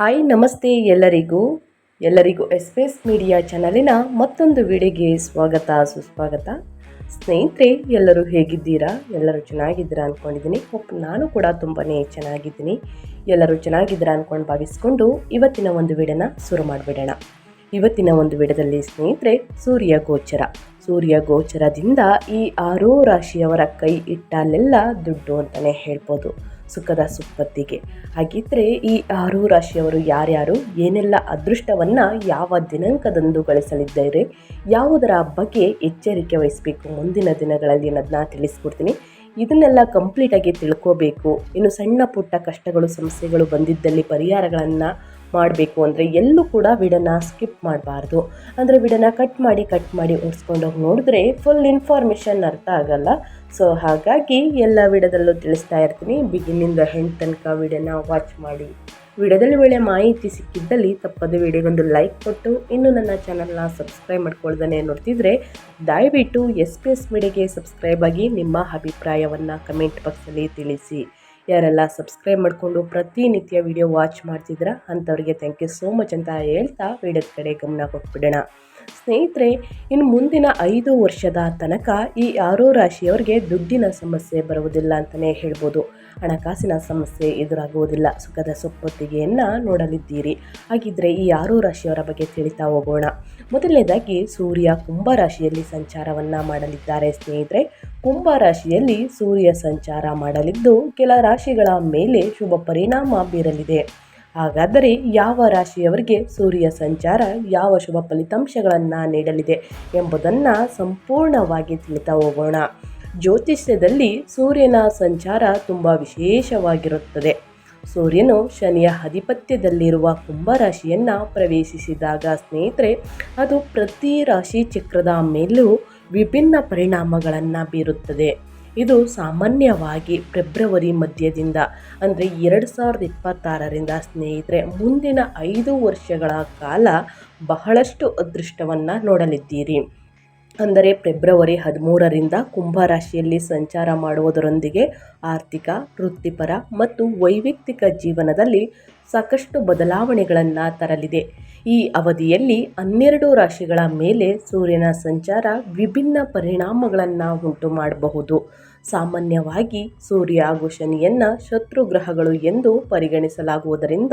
Hi, ನಮಸ್ತೆ ಎಲ್ಲರಿಗೂ. ಎಲ್ಲರಿಗೂ ಎಸ್ ಮೀಡಿಯಾ ಚಾನಲಿನ ಮತ್ತೊಂದು ವಿಡಿಯೋಗೆ ಸ್ವಾಗತ, ಸುಸ್ವಾಗತ. ಸ್ನೇಹಿತರೆ, ಎಲ್ಲರೂ ಹೇಗಿದ್ದೀರಾ? ಎಲ್ಲರೂ ಚೆನ್ನಾಗಿದ್ದೀರಾ ಅಂದ್ಕೊಂಡಿದ್ದೀನಿ ಹೋಪ್ ನಾನು ಕೂಡ ತುಂಬಾ ಚೆನ್ನಾಗಿದ್ದೀನಿ. ಎಲ್ಲರೂ ಚೆನ್ನಾಗಿದ್ದೀರಾ ಅಂದ್ಕೊಂಡು ಭಾವಿಸ್ಕೊಂಡು ಇವತ್ತಿನ ಒಂದು ವಿಡಿಯೋನ ಶುರು ಮಾಡಿಬಿಡೋಣ. ಇವತ್ತಿನ ಒಂದು ವಿಡದಲ್ಲಿ ಸ್ನೇಹಿತರೆ, ಸೂರ್ಯ ಗೋಚರ. ಸೂರ್ಯ ಗೋಚರದಿಂದ ಈ ಆರೋ ರಾಶಿಯವರ ಕೈ ಇಟ್ಟಲ್ಲೆಲ್ಲ ದುಡ್ಡು ಅಂತಲೇ ಹೇಳ್ಬೋದು. ಸುಖದ ಸುಪ್ಪತ್ತಿಗೆ ಹಾಗಿದ್ರೆ ಈ ಆರು ರಾಶಿಯವರು ಯಾರ್ಯಾರು? ಏನೆಲ್ಲ ಅದೃಷ್ಟವನ್ನು ಯಾವ ದಿನಾಂಕದಂದು ಗಳಿಸಲಿದ್ದಾರೆ? ಯಾವುದರ ಬಗ್ಗೆ ಎಚ್ಚರಿಕೆ ವಹಿಸಬೇಕು? ಮುಂದಿನ ದಿನಗಳಲ್ಲಿ ಅನ್ನೋದನ್ನ ತಿಳಿಸ್ಕೊಡ್ತೀನಿ. ಇದನ್ನೆಲ್ಲ ಕಂಪ್ಲೀಟಾಗಿ ತಿಳ್ಕೋಬೇಕು. ಇನ್ನು ಸಣ್ಣ ಪುಟ್ಟ ಕಷ್ಟಗಳು, ಸಮಸ್ಯೆಗಳು ಬಂದಿದ್ದಲ್ಲಿ ಪರಿಹಾರಗಳನ್ನು ಮಾಡಬೇಕು ಅಂದರೆ ಎಲ್ಲೂ ಕೂಡ ವಿಡನ್ನ ಸ್ಕಿಪ್ ಮಾಡಬಾರ್ದು. ಅಂದರೆ ವಿಡನ ಕಟ್ ಮಾಡಿ ಕಟ್ ಮಾಡಿ ಓಡಿಸ್ಕೊಂಡೋಗಿ ನೋಡಿದ್ರೆ ಫುಲ್ ಇನ್ಫಾರ್ಮೇಷನ್ ಅರ್ಥ ಆಗಲ್ಲ. ಸೊ ಹಾಗಾಗಿ ಎಲ್ಲ ವಿಡದಲ್ಲೂ ತಿಳಿಸ್ತಾ ಇರ್ತೀನಿ. ಬಿಗಿನಿಂದ ಹೆಂಡ್ ತನಕ ವಿಡನ್ನ ವಾಚ್ ಮಾಡಿ. ವಿಡಿಯೋದಲ್ಲಿ ಒಳ್ಳೆಯ ಮಾಹಿತಿ ಸಿಕ್ಕಿದ್ದಲ್ಲಿ ತಪ್ಪದೆ ವಿಡಿಯೋಗೊಂದು ಲೈಕ್ ಕೊಟ್ಟು, ಇನ್ನು ನನ್ನ ಚಾನಲ್ನ ಸಬ್ಸ್ಕ್ರೈಬ್ ಮಾಡ್ಕೊಳ್ದೇ ನೋಡ್ತಿದ್ರೆ, ದಯವಿಟ್ಟು ಎಸ್ ಪಿ ಎಸ್ ಮೀಡಿಯಾಗೆ ಸಬ್ಸ್ಕ್ರೈಬ್ ಆಗಿ ನಿಮ್ಮ ಅಭಿಪ್ರಾಯವನ್ನು ಕಮೆಂಟ್ ಬಾಕ್ಸಲ್ಲಿ ತಿಳಿಸಿ. ಯಾರೆಲ್ಲ ಸಬ್ಸ್ಕ್ರೈಬ್ ಮಾಡಿಕೊಂಡು ಪ್ರತಿನಿತ್ಯ ವಿಡಿಯೋ ವಾಚ್ ಮಾಡ್ತಿದ್ದೀರಾ ಅಂಥವ್ರಿಗೆ ಥ್ಯಾಂಕ್ ಯು ಸೋ ಮಚ್ ಅಂತ ಹೇಳ್ತಾ ವಿಡಿಯೋದ ಕಡೆ ಗಮನ ಕೊಟ್ಬಿಡೋಣ. ಸ್ನೇಹಿತರೆ, ಇನ್ನು ಮುಂದಿನ ಐದು ವರ್ಷದ ತನಕ ಈ ಆರೋ ರಾಶಿಯವರಿಗೆ ದುಡ್ಡಿನ ಸಮಸ್ಯೆ ಬರುವುದಿಲ್ಲ ಅಂತಲೇ ಹೇಳ್ಬೋದು. ಹಣಕಾಸಿನ ಸಮಸ್ಯೆ ಎದುರಾಗುವುದಿಲ್ಲ. ಸುಖದ ಸೊಪ್ಪೊತ್ತಿಗೆಯನ್ನು ನೋಡಲಿದ್ದೀರಿ. ಹಾಗಿದ್ರೆ ಈ ಆರೋ ರಾಶಿಯವರ ಬಗ್ಗೆ ತಿಳಿತಾ ಹೋಗೋಣ. ಮೊದಲನೇದಾಗಿ, ಸೂರ್ಯ ಕುಂಭ ರಾಶಿಯಲ್ಲಿ ಸಂಚಾರವನ್ನು ಮಾಡಲಿದ್ದಾರೆ ಸ್ನೇಹಿತರೆ. ಕುಂಭ ರಾಶಿಯಲ್ಲಿ ಸೂರ್ಯ ಸಂಚಾರ ಮಾಡಲಿದ್ದು, ಕೆಲ ರಾಶಿಗಳ ಮೇಲೆ ಶುಭ ಪರಿಣಾಮ ಬೀರಲಿದೆ. ಹಾಗಾದರೆ ಯಾವ ರಾಶಿಯವರಿಗೆ ಸೂರ್ಯ ಸಂಚಾರ, ಯಾವ ಶುಭ ಫಲಿತಾಂಶಗಳನ್ನು ನೀಡಲಿದೆ ಎಂಬುದನ್ನು ಸಂಪೂರ್ಣವಾಗಿ ತಿಳಿತಾ ಹೋಗೋಣ. ಜ್ಯೋತಿಷ್ಯದಲ್ಲಿ ಸೂರ್ಯನ ಸಂಚಾರ ತುಂಬ ವಿಶೇಷವಾಗಿರುತ್ತದೆ. ಸೂರ್ಯನು ಶನಿಯ ಅಧಿಪತ್ಯದಲ್ಲಿರುವ ಕುಂಭರಾಶಿಯನ್ನು ಪ್ರವೇಶಿಸಿದಾಗ ಸ್ನೇಹಿತರೆ, ಅದು ಪ್ರತಿ ರಾಶಿ ಚಕ್ರದ ಮೇಲೂ ವಿಭಿನ್ನ ಪರಿಣಾಮಗಳನ್ನು ಬೀರುತ್ತದೆ. ಇದು ಸಾಮಾನ್ಯವಾಗಿ ಫೆಬ್ರವರಿ ಮಧ್ಯದಿಂದ, ಅಂದರೆ ಎರಡು ಸಾವಿರದ ಇಪ್ಪತ್ತಾರರಿಂದ ಸ್ನೇಹಿತರೆ, ಮುಂದಿನ ಐದು ವರ್ಷಗಳ ಕಾಲ ಬಹಳಷ್ಟು ಅದೃಷ್ಟವನ್ನು ನೋಡಲಿದ್ದೀರಿ. ಅಂದರೆ ಫೆಬ್ರವರಿ ಹದಿಮೂರರಿಂದ ಕುಂಭರಾಶಿಯಲ್ಲಿ ಸಂಚಾರ ಮಾಡುವುದರೊಂದಿಗೆ ಆರ್ಥಿಕ, ವೃತ್ತಿಪರ ಮತ್ತು ವೈಯಕ್ತಿಕ ಜೀವನದಲ್ಲಿ ಸಾಕಷ್ಟು ಬದಲಾವಣೆಗಳನ್ನು ತರಲಿದೆ. ಈ ಅವಧಿಯಲ್ಲಿ ಹನ್ನೆರಡು ರಾಶಿಗಳ ಮೇಲೆ ಸೂರ್ಯನ ಸಂಚಾರ ವಿಭಿನ್ನ ಪರಿಣಾಮಗಳನ್ನು ಉಂಟು ಮಾಡಬಹುದು ಸಾಮಾನ್ಯವಾಗಿ ಸೂರ್ಯ ಹಾಗೂ ಶನಿಯನ್ನು ಶತ್ರು ಗ್ರಹಗಳು ಎಂದು ಪರಿಗಣಿಸಲಾಗುವುದರಿಂದ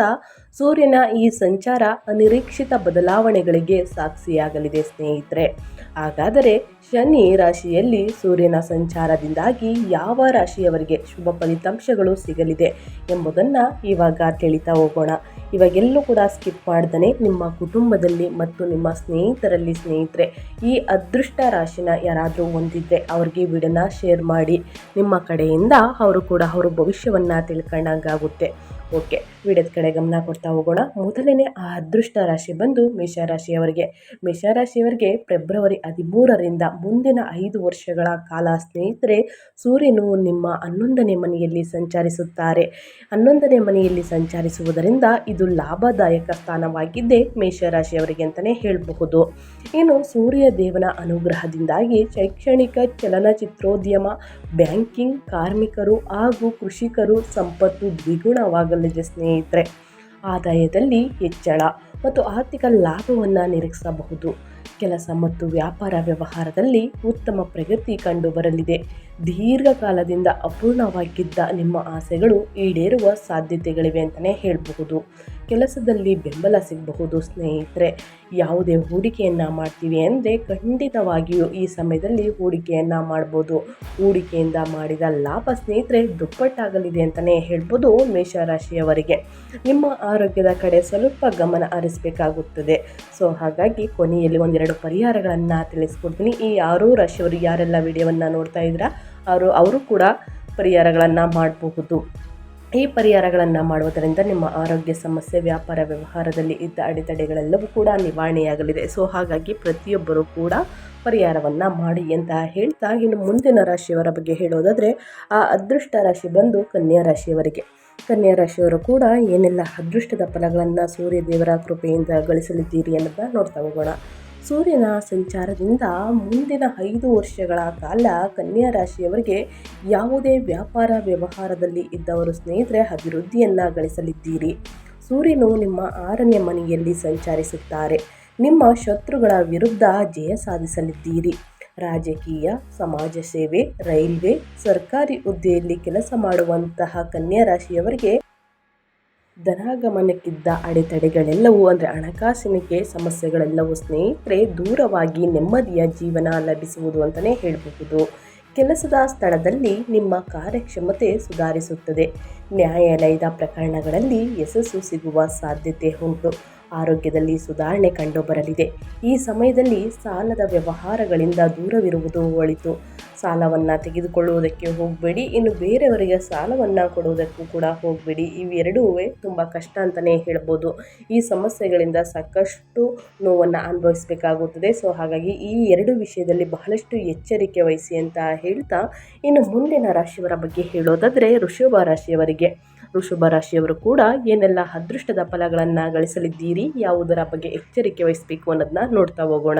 ಸೂರ್ಯನ ಈ ಸಂಚಾರ ಅನಿರೀಕ್ಷಿತ ಬದಲಾವಣೆಗಳಿಗೆ ಸಾಕ್ಷಿಯಾಗಲಿದೆ ಸ್ನೇಹಿತರೆ. ಹಾಗಾದರೆ ಶನಿ ರಾಶಿಯಲ್ಲಿ ಸೂರ್ಯನ ಸಂಚಾರದಿಂದಾಗಿ ಯಾವ ರಾಶಿಯವರಿಗೆ ಶುಭ ಫಲಿತಾಂಶಗಳು ಸಿಗಲಿದೆ ಎಂಬುದನ್ನು ಇವಾಗ ತಿಳಿತಾ ಹೋಗೋಣ. ಇವಾಗೆಲ್ಲೂ ಕೂಡ ಸ್ಕಿಪ್ ಮಾಡ್ದೇ ನಿಮ್ಮ ಕುಟುಂಬದಲ್ಲಿ ಮತ್ತು ನಿಮ್ಮ ಸ್ನೇಹಿತರಲ್ಲಿ ಸ್ನೇಹಿತರೆ. ಈ ಅದೃಷ್ಟ ರಾಶಿನ ಯಾರಾದರೂ ಹೊಂದಿದ್ದರೆ ಅವ್ರಿಗೆ ವಿಡಿಯೋನ ಶೇರ್ ಮಾಡಿ. ನಿಮ್ಮ ಕಡೆಯಿಂದ ಅವರು ಕೂಡ ಅವರ ಭವಿಷ್ಯವನ್ನು ತಿಳ್ಕೊಂಡಂಗಾಗುತ್ತೆ. ಓಕೆ. ವಿಡಿಯೋದ ಕಡೆ ಗಮನ ಕೊಡ್ತಾ ಹೋಗೋಣ. ಮೊದಲನೇ ಆ ಅದೃಷ್ಟ ರಾಶಿ ಬಂದು ಮೇಷರಾಶಿಯವರಿಗೆ ಮೇಷರಾಶಿಯವರಿಗೆ ಫೆಬ್ರವರಿ ಹದಿಮೂರರಿಂದ ಮುಂದಿನ ಐದು ವರ್ಷಗಳ ಕಾಲ ಸ್ನೇಹಿತರೆ, ಸೂರ್ಯನು ನಿಮ್ಮ ಹನ್ನೊಂದನೇ ಮನೆಯಲ್ಲಿ ಸಂಚರಿಸುತ್ತಾರೆ. ಹನ್ನೊಂದನೇ ಮನೆಯಲ್ಲಿ ಸಂಚರಿಸುವುದರಿಂದ ಇದು ಲಾಭದಾಯಕ ಸ್ಥಾನವಾಗಿದ್ದೇ ಮೇಷರಾಶಿಯವರಿಗೆ ಅಂತಲೇ ಹೇಳಬಹುದು. ಇನ್ನು ಸೂರ್ಯ ದೇವನ ಅನುಗ್ರಹದಿಂದಾಗಿ ಶೈಕ್ಷಣಿಕ ಚಲನಚಿತ್ರೋದ್ಯಮ, ಬ್ಯಾಂಕಿಂಗ್ ಕಾರ್ಮಿಕರು ಹಾಗೂ ಕೃಷಿಕರು ಸಂಪತ್ತು ದ್ವಿಗುಣವಾಗಲಿದೆ ಸ್ನೇಹಿತರೆ, ಆದಾಯದಲ್ಲಿ ಹೆಚ್ಚಳ ಮತ್ತು ಆರ್ಥಿಕ ಲಾಭವನ್ನು ನಿರೀಕ್ಷಿಸಬಹುದು. ಕೆಲಸ ಮತ್ತು ವ್ಯಾಪಾರ ವ್ಯವಹಾರದಲ್ಲಿ ಉತ್ತಮ ಪ್ರಗತಿ ಕಂಡುಬರಲಿದೆ. ದೀರ್ಘಕಾಲದಿಂದ ಅಪೂರ್ಣವಾಗಿದ್ದ ನಿಮ್ಮ ಆಸೆಗಳು ಈಡೇರುವ ಸಾಧ್ಯತೆಗಳಿವೆ ಅಂತಲೇ ಹೇಳಬಹುದು. ಕೆಲಸದಲ್ಲಿ ಬೆಂಬಲ ಸಿಗಬಹುದು ಸ್ನೇಹಿತರೆ. ಯಾವುದೇ ಹೂಡಿಕೆಯನ್ನು ಮಾಡ್ತೀವಿ ಅಂದರೆ ಖಂಡಿತವಾಗಿಯೂ ಈ ಸಮಯದಲ್ಲಿ ಹೂಡಿಕೆಯನ್ನು ಮಾಡ್ಬೋದು. ಹೂಡಿಕೆಯಿಂದ ಮಾಡಿದ ಲಾಭ ಸ್ನೇಹಿತರೆ ದುಪ್ಪಟ್ಟಾಗಲಿದೆ ಅಂತಲೇ ಹೇಳ್ಬೋದು ಮೇಷರಾಶಿಯವರಿಗೆ. ನಿಮ್ಮ ಆರೋಗ್ಯದ ಕಡೆ ಸ್ವಲ್ಪ ಗಮನ ಹರಿಸಬೇಕಾಗುತ್ತದೆ. ಸೊ ಹಾಗಾಗಿ ಕೊನೆಯಲ್ಲಿ ಒಂದೆರಡು ಪರಿಹಾರಗಳನ್ನು ತಿಳಿಸ್ಕೊಡ್ತೀನಿ. ಈ ಆರೂ ರಾಶಿಯವರು ಯಾರೆಲ್ಲ ವಿಡಿಯೋವನ್ನು ನೋಡ್ತಾ ಇದ್ದೀರಾ, ಅವರು ಅವರು ಕೂಡ ಪರಿಹಾರಗಳನ್ನು ಮಾಡಬಹುದು. ಈ ಪರಿಹಾರಗಳನ್ನು ಮಾಡುವುದರಿಂದ ನಿಮ್ಮ ಆರೋಗ್ಯ ಸಮಸ್ಯೆ, ವ್ಯಾಪಾರ ವ್ಯವಹಾರದಲ್ಲಿ ಇದ್ದ ಅಡೆತಡೆಗಳೆಲ್ಲವೂ ಕೂಡ ನಿವಾರಣೆಯಾಗಲಿದೆ. ಸೊ ಹಾಗಾಗಿ ಪ್ರತಿಯೊಬ್ಬರೂ ಕೂಡ ಪರಿಹಾರವನ್ನು ಮಾಡಿ ಅಂತ ಹೇಳ್ತಾ, ಇನ್ನು ಮುಂದಿನ ರಾಶಿಯವರ ಬಗ್ಗೆ ಹೇಳೋದಾದರೆ, ಆ ಅದೃಷ್ಟ ರಾಶಿ ಬಂದು ಕನ್ಯಾ ರಾಶಿಯವರಿಗೆ. ಕನ್ಯಾ ರಾಶಿಯವರು ಕೂಡ ಏನೆಲ್ಲ ಅದೃಷ್ಟದ ಫಲಗಳನ್ನು ಸೂರ್ಯ ದೇವರ ಕೃಪೆಯಿಂದ ಗಳಿಸಲಿದ್ದೀರಿ ಅನ್ನೋದನ್ನ ನೋಡ್ತಾ ಹೋಗೋಣ. ಸೂರ್ಯನ ಸಂಚಾರದಿಂದ ಮುಂದಿನ ಐದು ವರ್ಷಗಳ ಕಾಲ ಕನ್ಯಾ ರಾಶಿಯವರಿಗೆ ಯಾವುದೇ ವ್ಯಾಪಾರ ವ್ಯವಹಾರದಲ್ಲಿ ಇದ್ದವರು ಸ್ನೇಹಿತರೆ, ಅಭಿವೃದ್ಧಿಯನ್ನು ಗಳಿಸಲಿದ್ದೀರಿ. ಸೂರ್ಯನು ನಿಮ್ಮ ಆರನೇ ಮನೆಯಲ್ಲಿ ಸಂಚರಿಸುತ್ತಾರೆ. ನಿಮ್ಮ ಶತ್ರುಗಳ ವಿರುದ್ಧ ಜಯ ಸಾಧಿಸಲಿದ್ದೀರಿ. ರಾಜಕೀಯ, ಸಮಾಜ ಸೇವೆ, ರೈಲ್ವೆ, ಸರ್ಕಾರಿ ಹುದ್ದೆಯಲ್ಲಿ ಕೆಲಸ ಮಾಡುವಂತಹ ಕನ್ಯಾ ರಾಶಿಯವರಿಗೆ ಧನಾಗಮನಕ್ಕಿದ್ದ ಅಡೆತಡೆಗಳೆಲ್ಲವೂ, ಅಂದರೆ ಹಣಕಾಸಿನಿಗೆ ಸಮಸ್ಯೆಗಳೆಲ್ಲವೂ ಸ್ನೇಹಿತರೆ, ದೂರವಾಗಿ ನೆಮ್ಮದಿಯ ಜೀವನ ಲಭಿಸುವುದು ಅಂತಲೇ ಹೇಳಬಹುದು. ಕೆಲಸದ ಸ್ಥಳದಲ್ಲಿ ನಿಮ್ಮ ಕಾರ್ಯಕ್ಷಮತೆ ಸುಧಾರಿಸುತ್ತದೆ. ನ್ಯಾಯಾಲಯದ ಪ್ರಕರಣಗಳಲ್ಲಿ ಯಶಸ್ಸು ಸಿಗುವ ಸಾಧ್ಯತೆ ಉಂಟು. ಆರೋಗ್ಯದಲ್ಲಿ ಸುಧಾರಣೆ ಕಂಡುಬರಲಿದೆ. ಈ ಸಮಯದಲ್ಲಿ ಸಾಲದ ವ್ಯವಹಾರಗಳಿಂದ ದೂರವಿರುವುದು ಒಳಿತು. ಸಾಲವನ್ನು ತೆಗೆದುಕೊಳ್ಳುವುದಕ್ಕೆ ಹೋಗಬೇಡಿ, ಇನ್ನು ಬೇರೆಯವರಿಗೆ ಸಾಲವನ್ನು ಕೊಡುವುದಕ್ಕೂ ಕೂಡ ಹೋಗಬೇಡಿ. ಇವೆರಡೂ ತುಂಬ ಕಷ್ಟ ಅಂತಲೇ ಹೇಳ್ಬೋದು. ಈ ಸಮಸ್ಯೆಗಳಿಂದ ಸಾಕಷ್ಟು ನೋವನ್ನು ಅನುಭವಿಸಬೇಕಾಗುತ್ತದೆ. ಸೊ, ಹಾಗಾಗಿ ಈ ಎರಡು ವಿಷಯದಲ್ಲಿ ಬಹಳಷ್ಟು ಎಚ್ಚರಿಕೆ ವಹಿಸಿ ಅಂತ ಹೇಳ್ತಾ ಇನ್ನು ಮುಂದಿನ ರಾಶಿಯವರ ಬಗ್ಗೆ ಹೇಳೋದಾದರೆ ಋಷಭ ರಾಶಿಯವರಿಗೆ. ಋಷಭ ರಾಶಿಯವರು ಕೂಡ ಏನೆಲ್ಲ ಅದೃಷ್ಟದ ಫಲಗಳನ್ನು ಗಳಿಸಲಿದ್ದೀರಿ, ಯಾವುದರ ಬಗ್ಗೆ ಎಚ್ಚರಿಕೆ ವಹಿಸಬೇಕು ಅನ್ನೋದನ್ನ ನೋಡ್ತಾ ಹೋಗೋಣ.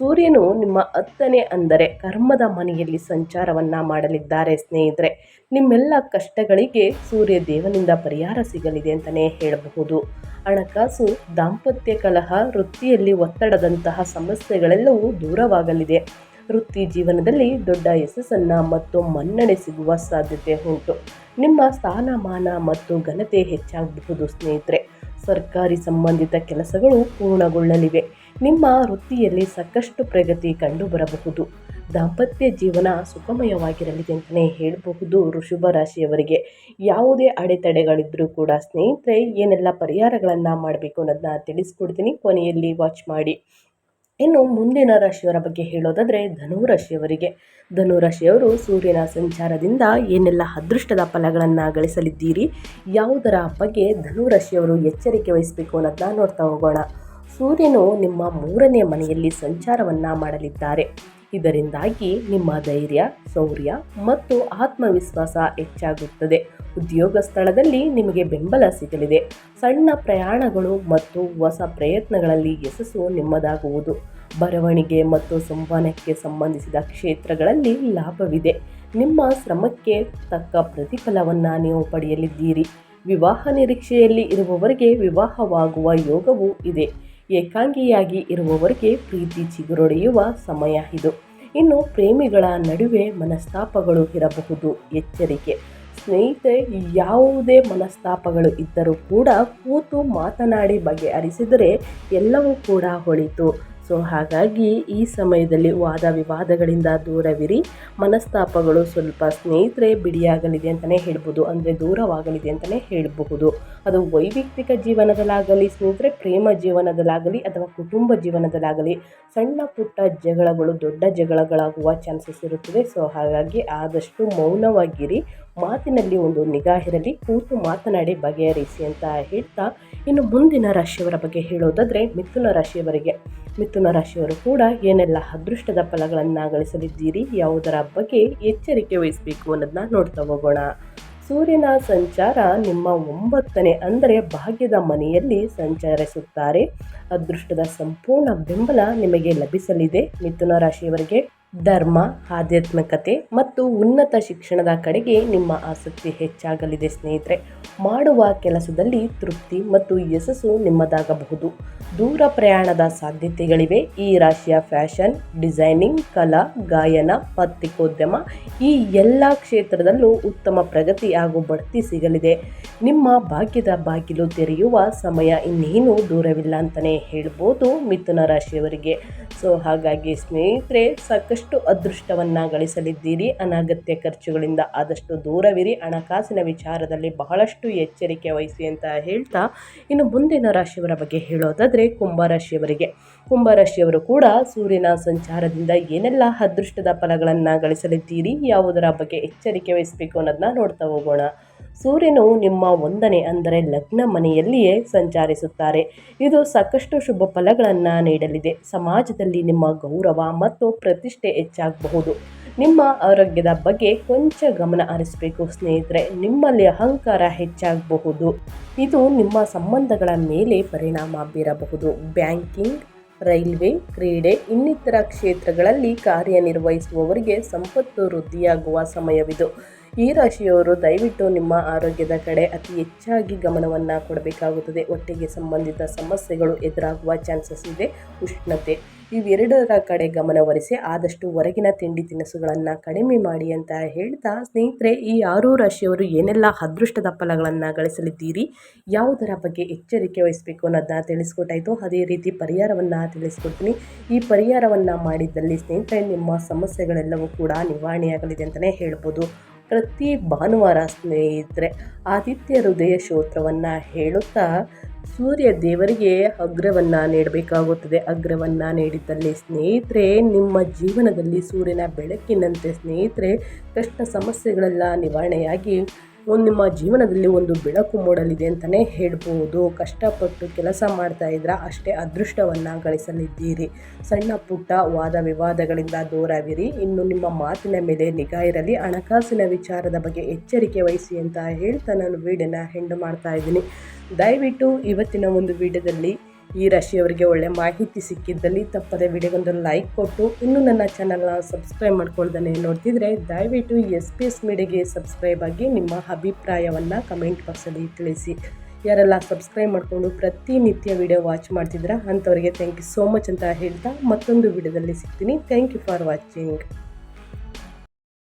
ಸೂರ್ಯನು ನಿಮ್ಮ ಹತ್ತನೇ ಅಂದರೆ ಕರ್ಮದ ಮನೆಯಲ್ಲಿ ಸಂಚಾರವನ್ನು ಮಾಡಲಿದ್ದಾರೆ ಸ್ನೇಹಿತರೆ. ನಿಮ್ಮೆಲ್ಲ ಕಷ್ಟಗಳಿಗೆ ಸೂರ್ಯ ದೇವನಿಂದ ಪರಿಹಾರ ಸಿಗಲಿದೆ ಅಂತಲೇ ಹೇಳಬಹುದು. ಹಣಕಾಸು, ದಾಂಪತ್ಯ ಕಲಹ, ವೃತ್ತಿಯಲ್ಲಿ ಒತ್ತಡದಂತಹ ಸಮಸ್ಯೆಗಳೆಲ್ಲವೂ ದೂರವಾಗಲಿದೆ. ವೃತ್ತಿ ಜೀವನದಲ್ಲಿ ದೊಡ್ಡ ಯಶಸ್ಸನ್ನು ಮತ್ತು ಮನ್ನಣೆ ಸಿಗುವ ಸಾಧ್ಯತೆ ಉಂಟು. ನಿಮ್ಮ ಸ್ಥಾನಮಾನ ಮತ್ತು ಘನತೆ ಹೆಚ್ಚಾಗಬಹುದು ಸ್ನೇಹಿತರೆ. ಸರ್ಕಾರಿ ಸಂಬಂಧಿತ ಕೆಲಸಗಳು ಪೂರ್ಣಗೊಳ್ಳಲಿವೆ. ನಿಮ್ಮ ವೃತ್ತಿಯಲ್ಲಿ ಸಾಕಷ್ಟು ಪ್ರಗತಿ ಕಂಡುಬರಬಹುದು. ದಾಂಪತ್ಯ ಜೀವನ ಸುಖಮಯವಾಗಿರಲಿದೆ ಅಂತಲೇ ಹೇಳಬಹುದು ಋಷಭ ರಾಶಿಯವರಿಗೆ. ಯಾವುದೇ ಅಡೆತಡೆಗಳಿದ್ದರೂ ಕೂಡ ಸ್ನೇಹಿತರೆ, ಏನೆಲ್ಲ ಪರಿಹಾರಗಳನ್ನು ಮಾಡಬೇಕು ಅನ್ನೋದನ್ನ ತಿಳಿಸ್ಕೊಡ್ತೀನಿ. ಕೊನೆಯಲ್ಲಿ ವಾಚ್ ಮಾಡಿ. ಇನ್ನು ಮುಂದಿನ ರಾಶಿಯವರ ಬಗ್ಗೆ ಹೇಳೋದಾದರೆ ಧನುರಾಶಿಯವರಿಗೆ ಧನುರಾಶಿಯವರು ಸೂರ್ಯನ ಸಂಚಾರದಿಂದ ಏನೆಲ್ಲ ಅದೃಷ್ಟದ ಫಲಗಳನ್ನು ಗಳಿಸಲಿದ್ದೀರಿ, ಯಾವುದರ ಬಗ್ಗೆ ಧನುರಾಶಿಯವರು ಎಚ್ಚರಿಕೆ ವಹಿಸಬೇಕು ಅನ್ನೋದನ್ನ ನೋಡ್ತಾ ಹೋಗೋಣ. ಸೂರ್ಯನು ನಿಮ್ಮ ಮೂರನೇ ಮನೆಯಲ್ಲಿ ಸಂಚಾರವನ್ನು ಮಾಡಲಿದ್ದಾರೆ. ಇದರಿಂದಾಗಿ ನಿಮ್ಮ ಧೈರ್ಯ, ಶೌರ್ಯ ಮತ್ತು ಆತ್ಮವಿಶ್ವಾಸ ಹೆಚ್ಚಾಗುತ್ತದೆ. ಉದ್ಯೋಗ ಸ್ಥಳದಲ್ಲಿ ನಿಮಗೆ ಬೆಂಬಲ ಸಿಗಲಿದೆ. ಸಣ್ಣ ಪ್ರಯಾಣಗಳು ಮತ್ತು ಹೊಸ ಪ್ರಯತ್ನಗಳಲ್ಲಿ ಯಶಸ್ಸು ನಿಮ್ಮದಾಗುವುದು. ಬರವಣಿಗೆ ಮತ್ತು ಸಂವಹನಕ್ಕೆ ಸಂಬಂಧಿಸಿದ ಕ್ಷೇತ್ರಗಳಲ್ಲಿ ಲಾಭವಿದೆ. ನಿಮ್ಮ ಶ್ರಮಕ್ಕೆ ತಕ್ಕ ಪ್ರತಿಫಲವನ್ನು ನೀವು ಪಡೆಯಲಿದ್ದೀರಿ. ವಿವಾಹ ನಿರೀಕ್ಷೆಯಲ್ಲಿ ಇರುವವರಿಗೆ ವಿವಾಹವಾಗುವ ಯೋಗವೂ ಇದೆ. ಏಕಾಂಗಿಯಾಗಿ ಇರುವವರಿಗೆ ಪ್ರೀತಿ ಚಿಗುರೊಡೆಯುವ ಸಮಯ ಇದು. ಇನ್ನು ಪ್ರೇಮಿಗಳ ನಡುವೆ ಮನಸ್ತಾಪಗಳು ಇರಬಹುದು. ಎಚ್ಚರಿಕೆ. ಸ್ನೇಹಿತೆ, ಯಾವುದೇ ಮನಸ್ತಾಪಗಳು ಇದ್ದರೂ ಕೂಡ ಕೂತು ಮಾತನಾಡಿ ಬಗೆಹರಿಸಿದರೆ ಎಲ್ಲವೂ ಕೂಡ ಹೊಳಿತು. ಸೊ ಹಾಗಾಗಿ ಈ ಸಮಯದಲ್ಲಿ ವಾದ ವಿವಾದಗಳಿಂದ ದೂರವಿರಿ. ಮನಸ್ತಾಪಗಳು ಸ್ವಲ್ಪ ಸ್ನೇಹಿತರೆ ಬಿಡಿಯಾಗಲಿದೆ ಅಂತಲೇ ಹೇಳ್ಬೋದು, ಅಂದರೆ ದೂರವಾಗಲಿದೆ ಅಂತಲೇ ಹೇಳಬಹುದು. ಅದು ವೈಯಕ್ತಿಕ ಜೀವನದಲ್ಲಾಗಲಿ, ಸ್ನೇಹಿತರೆ ಪ್ರೇಮ ಜೀವನದಲ್ಲಾಗಲಿ ಅಥವಾ ಕುಟುಂಬ ಜೀವನದಲ್ಲಾಗಲಿ ಸಣ್ಣ ಪುಟ್ಟ ಜಗಳಗಳು, ದೊಡ್ಡ ಜಗಳಗಳಾಗುವ ಚಾನ್ಸಸ್ ಇರುತ್ತದೆ. ಸೊ ಹಾಗಾಗಿ ಆದಷ್ಟು ಮೌನವಾಗಿರಿ. ಮಾತಿನಲ್ಲಿ ಒಂದು ನಿಗಾ ಇರಲಿ, ಕೂತು ಮಾತನಾಡಿ ಬಗೆಹರಿಸಿ ಅಂತ ಹೇಳ್ತಾ ಇನ್ನು ಮುಂದಿನ ರಾಶಿಯವರ ಬಗ್ಗೆ ಹೇಳೋದಾದರೆ ಮಿಥುನ ರಾಶಿಯವರಿಗೆ. ಮಿಥುನ ರಾಶಿಯವರು ಕೂಡ ಏನೆಲ್ಲ ಅದೃಷ್ಟದ ಫಲಗಳನ್ನು ಗಳಿಸಲಿದ್ದೀರಿ ಯಾವುದರ ಬಗ್ಗೆ ಎಚ್ಚರಿಕೆ ವಹಿಸಬೇಕು ಅನ್ನೋದನ್ನ ನೋಡ್ತಾ ಹೋಗೋಣ. ಸೂರ್ಯನ ಸಂಚಾರ ನಿಮ್ಮ ಒಂಬತ್ತನೇ ಅಂದರೆ ಭಾಗ್ಯದ ಮನೆಯಲ್ಲಿ ಸಂಚರಿಸುತ್ತಾರೆ. ಅದೃಷ್ಟದ ಸಂಪೂರ್ಣ ಬೆಂಬಲ ನಿಮಗೆ ಲಭಿಸಲಿದೆ. ಮಿಥುನ ರಾಶಿಯವರಿಗೆ ಧರ್ಮ, ಆಧ್ಯಾತ್ಮಿಕತೆ ಮತ್ತು ಉನ್ನತ ಶಿಕ್ಷಣದ ಕಡೆಗೆ ನಿಮ್ಮ ಆಸಕ್ತಿ ಹೆಚ್ಚಾಗಲಿದೆ ಸ್ನೇಹಿತರೆ. ಮಾಡುವ ಕೆಲಸದಲ್ಲಿ ತೃಪ್ತಿ ಮತ್ತು ಯಶಸ್ಸು ನಿಮ್ಮದಾಗಬಹುದು. ದೂರ ಪ್ರಯಾಣದ ಸಾಧ್ಯತೆಗಳಿವೆ. ಈ ರಾಶಿಯ ಫ್ಯಾಷನ್, ಡಿಸೈನಿಂಗ್, ಕಲಾ, ಗಾಯನ, ಪತ್ರಿಕೋದ್ಯಮ ಈ ಎಲ್ಲ ಕ್ಷೇತ್ರದಲ್ಲೂ ಉತ್ತಮ ಪ್ರಗತಿ ಹಾಗೂ ಬಡ್ತಿ ಸಿಗಲಿದೆ. ನಿಮ್ಮ ಭಾಗ್ಯದ ಬಾಗಿಲು ತೆರೆಯುವ ಸಮಯ ಇನ್ನೇನು ದೂರವಿಲ್ಲ ಅಂತಲೇ ಹೇಳ್ಬೋದು ಮಿಥುನ ರಾಶಿಯವರಿಗೆ. ಸೊ, ಹಾಗಾಗಿ ಸ್ನೇಹಿತರೆ, ಸಾಕಷ್ಟು ಅದೃಷ್ಟವನ್ನು ಗಳಿಸಲಿದ್ದೀರಿ? ಅನಗತ್ಯ ಖರ್ಚುಗಳಿಂದ ಆದಷ್ಟು ದೂರವಿರಿ. ಹಣಕಾಸಿನ ವಿಚಾರದಲ್ಲಿ ಬಹಳಷ್ಟು ಎಚ್ಚರಿಕೆ ವಹಿಸಿ ಅಂತ ಹೇಳ್ತಾ ಇನ್ನು ಮುಂದಿನ ರಾಶಿಯವರ ಬಗ್ಗೆ ಹೇಳೋದಾದರೆ ಕುಂಭರಾಶಿಯವರಿಗೆ ಕುಂಭರಾಶಿಯವರು ಕೂಡ ಸೂರ್ಯನ ಸಂಚಾರದಿಂದ ಏನೆಲ್ಲ ಅದೃಷ್ಟದ ಫಲಗಳನ್ನು ಗಳಿಸಲಿದ್ದೀರಿ? ಯಾವುದರ ಬಗ್ಗೆ ಎಚ್ಚರಿಕೆ ವಹಿಸಬೇಕು ಅನ್ನೋದನ್ನ ನೋಡ್ತಾ ಹೋಗೋಣ. ಸೂರ್ಯನು ನಿಮ್ಮ ಒಂದನೇ ಅಂದರೆ ಲಗ್ನ ಮನೆಯಲ್ಲಿಯೇ ಸಂಚರಿಸುತ್ತಾರೆ. ಇದು ಸಾಕಷ್ಟು ಶುಭ ಫಲಗಳನ್ನು ನೀಡಲಿದೆ. ಸಮಾಜದಲ್ಲಿ ನಿಮ್ಮ ಗೌರವ ಮತ್ತು ಪ್ರತಿಷ್ಠೆ ಹೆಚ್ಚಾಗಬಹುದು. ನಿಮ್ಮ ಆರೋಗ್ಯದ ಬಗ್ಗೆ ಕೊಂಚ ಗಮನ ಹರಿಸಬೇಕು ಸ್ನೇಹಿತರೆ. ನಿಮ್ಮಲ್ಲಿ ಅಹಂಕಾರ ಹೆಚ್ಚಾಗಬಹುದು. ಇದು ನಿಮ್ಮ ಸಂಬಂಧಗಳ ಮೇಲೆ ಪರಿಣಾಮ ಬೀರಬಹುದು. ಬ್ಯಾಂಕಿಂಗ್, ರೈಲ್ವೆ, ಕ್ರೀಡೆ, ಇನ್ನಿತರ ಕ್ಷೇತ್ರಗಳಲ್ಲಿ ಕಾರ್ಯನಿರ್ವಹಿಸುವವರಿಗೆ ಸಂಪತ್ತು ವೃದ್ಧಿಯಾಗುವ ಸಮಯವಿದು. ಈ ರಾಶಿಯವರು ದಯವಿಟ್ಟು ನಿಮ್ಮ ಆರೋಗ್ಯದ ಕಡೆ ಅತಿ ಹೆಚ್ಚಾಗಿ ಗಮನವನ್ನು ಕೊಡಬೇಕಾಗುತ್ತದೆ. ಒಟ್ಟಿಗೆ ಸಂಬಂಧಿತ ಸಮಸ್ಯೆಗಳು ಎದುರಾಗುವ ಚಾನ್ಸಸ್ ಇದೆ. ಉಷ್ಣತೆ ಇವೆರಡರ ಕಡೆ ಗಮನವರಿಸಿ ಆದಷ್ಟು ಹೊರಗಿನ ತಿಂಡಿ ತಿನಿಸುಗಳನ್ನು ಕಡಿಮೆ ಮಾಡಿ ಅಂತ ಹೇಳ್ತಾ ಸ್ನೇಹಿತರೆ, ಈ ಆರು ರಾಶಿಯವರು ಏನೆಲ್ಲ ಅದೃಷ್ಟದ ಫಲಗಳನ್ನು ಗಳಿಸಲಿದ್ದೀರಿ, ಯಾವುದರ ಬಗ್ಗೆ ಎಚ್ಚರಿಕೆ ವಹಿಸಬೇಕು ಅನ್ನೋದನ್ನ ತಿಳಿಸ್ಕೊಟ್ಟಾಯಿತು. ಅದೇ ರೀತಿ ಪರಿಹಾರವನ್ನು ತಿಳಿಸ್ಕೊಡ್ತೀನಿ. ಈ ಪರಿಹಾರವನ್ನು ಮಾಡಿದ್ದಲ್ಲಿ ಸ್ನೇಹಿತರೆ, ನಿಮ್ಮ ಸಮಸ್ಯೆಗಳೆಲ್ಲವೂ ಕೂಡ ನಿವಾರಣೆಯಾಗಲಿದೆ ಅಂತಲೇ ಹೇಳ್ಬೋದು. ಪ್ರತಿ ಭಾನುವಾರ ಸ್ನೇಹಿತರೆ, ಆದಿತ್ಯ ಹೃದಯ ಸ್ತೋತ್ರವನ್ನು ಹೇಳುತ್ತಾ ಸೂರ್ಯ ದೇವರಿಗೆ ಅಗ್ರವನ್ನು ನೀಡಬೇಕಾಗುತ್ತದೆ. ಅಗ್ರವನ್ನು ನೀಡಿದ್ದಲ್ಲಿ ಸ್ನೇಹಿತರೆ, ನಿಮ್ಮ ಜೀವನದಲ್ಲಿ ಸೂರ್ಯನ ಬೆಳಕಿನಂತೆ ಸ್ನೇಹಿತರೆ ಕಷ್ಟ ಸಮಸ್ಯೆಗಳೆಲ್ಲ ನಿವಾರಣೆಯಾಗಿ ಒಂದು ನಿಮ್ಮ ಜೀವನದಲ್ಲಿ ಒಂದು ಬೆಳಕು ಮೂಡಲಿದೆ ಅಂತಲೇ ಹೇಳ್ಬೋದು. ಕಷ್ಟಪಟ್ಟು ಕೆಲಸ ಮಾಡ್ತಾ ಇದ್ರ ಅಷ್ಟೇ ಅದೃಷ್ಟವನ್ನು ಗಳಿಸಲಿದ್ದೀರಿ. ಸಣ್ಣ ಪುಟ್ಟ ವಾದ ವಿವಾದಗಳಿಂದ ದೂರವಿರಿ. ಇನ್ನು ನಿಮ್ಮ ಮಾತಿನ ಮೇಲೆ ನಿಗಾ ಇರಲಿ. ಹಣಕಾಸಿನ ವಿಚಾರದ ಬಗ್ಗೆ ಎಚ್ಚರಿಕೆ ವಹಿಸಿ ಅಂತ ಹೇಳ್ತಾ ನಾನು ವೀಡಿಯೋನ ಹೆಂಡು ಮಾಡ್ತಾ ಇದ್ದೀನಿ. ದಯವಿಟ್ಟು ಇವತ್ತಿನ ಒಂದು ವಿಡಿಯೋದಲ್ಲಿ ಈ ರಾಶಿಯವರಿಗೆ ಒಳ್ಳೆ ಮಾಹಿತಿ ಸಿಕ್ಕಿದ್ದಲ್ಲಿ ತಪ್ಪದೆ ವಿಡಿಯೋಗೊಂದು ಲೈಕ್ ಕೊಟ್ಟು ಇನ್ನೂ ನನ್ನ ಚಾನಲ್ನ ಸಬ್ಸ್ಕ್ರೈಬ್ ಮಾಡ್ಕೊಳ್ದೇ ನೋಡ್ತಿದ್ರೆ ದಯವಿಟ್ಟು ಎಸ್ ಪಿ ಎಸ್ ಮೀಡಿಯಾಗೆ ಸಬ್ಸ್ಕ್ರೈಬ್ ಆಗಿ ನಿಮ್ಮ ಅಭಿಪ್ರಾಯವನ್ನು ಕಮೆಂಟ್ ಬಾಕ್ಸಲ್ಲಿ ತಿಳಿಸಿ. ಯಾರೆಲ್ಲ ಸಬ್ಸ್ಕ್ರೈಬ್ ಮಾಡಿಕೊಂಡು ಪ್ರತಿನಿತ್ಯ ವಿಡಿಯೋ ವಾಚ್ ಮಾಡ್ತಿದ್ದೀರಾ ಅಂಥವರಿಗೆ ಥ್ಯಾಂಕ್ ಯು ಸೋ ಮಚ್ ಅಂತ ಹೇಳ್ತಾ ಮತ್ತೊಂದು ವಿಡಿಯೋದಲ್ಲಿ ಸಿಗ್ತೀನಿ. Thank you for watching